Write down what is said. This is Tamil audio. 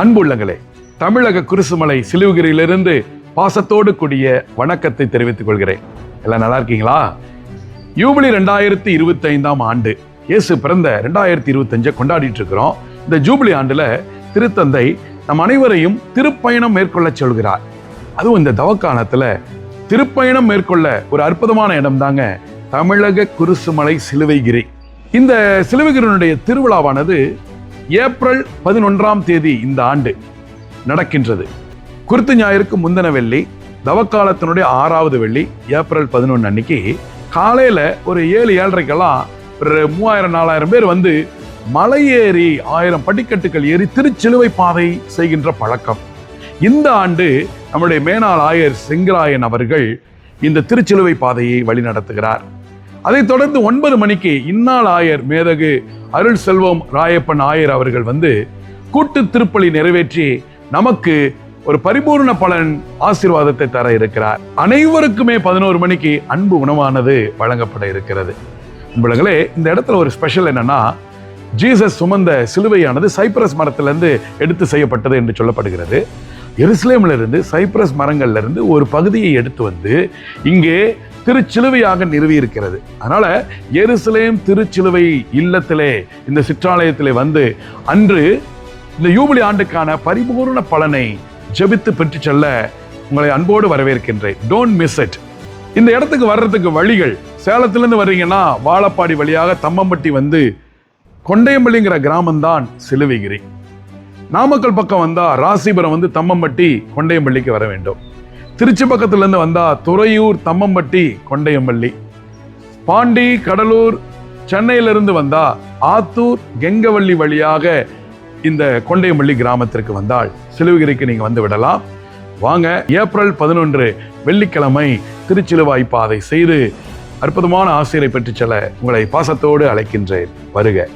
அன்புள்ளங்களே தமிழக குருசுமலை சிலுவகிரியிலிருந்து பாசத்தோடு கூடிய வணக்கத்தை தெரிவித்துக் கொள்கிறேன். எல்லாம் நல்லா இருக்கீங்களா? ஜூபிலி ரெண்டாயிரத்தி இருபத்தி ஐந்தாம் ஆண்டு இயேசு பிறந்த ரெண்டாயிரத்தி இருபத்தஞ்சை கொண்டாடிட்டு இருக்கிறோம். இந்த ஜூபிலி ஆண்டுல திருத்தந்தை நம் அனைவரையும் திருப்பயணம் மேற்கொள்ள சொல்கிறார். அதுவும் இந்த தவக்காலத்துல திருப்பயணம் மேற்கொள்ள ஒரு அற்புதமான இடம் தாங்க தமிழக குருசுமலை சிலுவைகிரி. இந்த சிலுவைகிரியினுடைய திருவிழாவானது ஏப்ரல் பதினொன்றாம் தேதி இந்த ஆண்டு நடக்கின்றது. குருத்து ஞாயிற்கு முந்தின வெள்ளி தவக்காலத்தினுடைய ஆறாவது வெள்ளி ஏப்ரல் பதினொன்று அன்னைக்கு காலையில் ஒரு ஏழு ஏழரைக்கெல்லாம் ஒரு மூவாயிரம் நாலாயிரம் பேர் வந்து மலை ஏறி ஆயிரம் படிக்கட்டுகள் ஏறி திருச்சிலுவை பாதை செய்கின்ற பழக்கம். இந்த ஆண்டு நம்முடைய மேனாள் ஆயர் செங்கராயன் அவர்கள் இந்த திருச்சிலுவை பாதையை வழிநடத்துகிறார். அதைத் தொடர்ந்து ஒன்பது மணிக்கு இந்நாள் ஆயர் மேதகு அருள் செல்வம் ராயப்பன் ஆயர் அவர்கள் வந்து கூட்டு திருப்பலி நிறைவேற்றி நமக்கு ஒரு பரிபூர்ண பலன் ஆசீர்வாதத்தை தர இருக்கிறார். அனைவருக்குமே பதினோரு மணிக்கு அன்பு உணவானது வழங்கப்பட இருக்கிறது. உங்களே இந்த இடத்துல ஒரு ஸ்பெஷல் என்னன்னா ஜீசஸ் சுமந்த சிலுவையானது சைப்ரஸ் மரத்திலிருந்து எடுத்து செய்யப்பட்டது என்று சொல்லப்படுகிறது. எருசலேம்ல இருந்து சைப்ரஸ் மரங்கள்ல இருந்து ஒரு பகுதியை எடுத்து வந்து இங்கே திருச்சிலுவையாக நிறுவி இருக்கிறது எருசலேம் திருச்சிலுவை இல்லத்திலே இந்த சிற்றாலயத்திலே வந்து அன்று இந்த யூபிலி ஆண்டுக்கான பரிபூர்ண பலனை ஜெபித்து பெற்று செல்ல உங்களை அன்போடு வரவேற்கின்றேன். டோன்ட் மிஸ் இட் இந்த இடத்துக்கு வர்றதுக்கு வழிகள் சேலத்துலேருந்து வர்றீங்கன்னா வாழப்பாடி வழியாக தம்மம்பட்டி வந்து கொண்டையம்பள்ளிங்கிற கிராமம்தான் சிலுவைகிரி. நாமக்கல் பக்கம் வந்தால் ராசிபுரம் வந்து தம்மம்பட்டி கொண்டையம்பள்ளிக்கு வர வேண்டும். திருச்சி பக்கத்துலேருந்து வந்தால் துறையூர் தம்மம்பட்டி கொண்டையம்பள்ளி. பாண்டி கடலூர் சென்னையிலிருந்து வந்தால் ஆத்தூர் கெங்கவள்ளி வழியாக இந்த கொண்டையம்பள்ளி கிராமத்திற்கு வந்தால் சிலுவகிரிக்கு நீங்கள் வந்து விடலாம். வாங்க ஏப்ரல் பதினொன்று வெள்ளிக்கிழமை திருச்சிலுவாய் பாதை செய்து அற்புதமான ஆசிரியரை பெற்றுச் செல்ல உங்களை பாசத்தோடு அழைக்கின்றேன். வருக.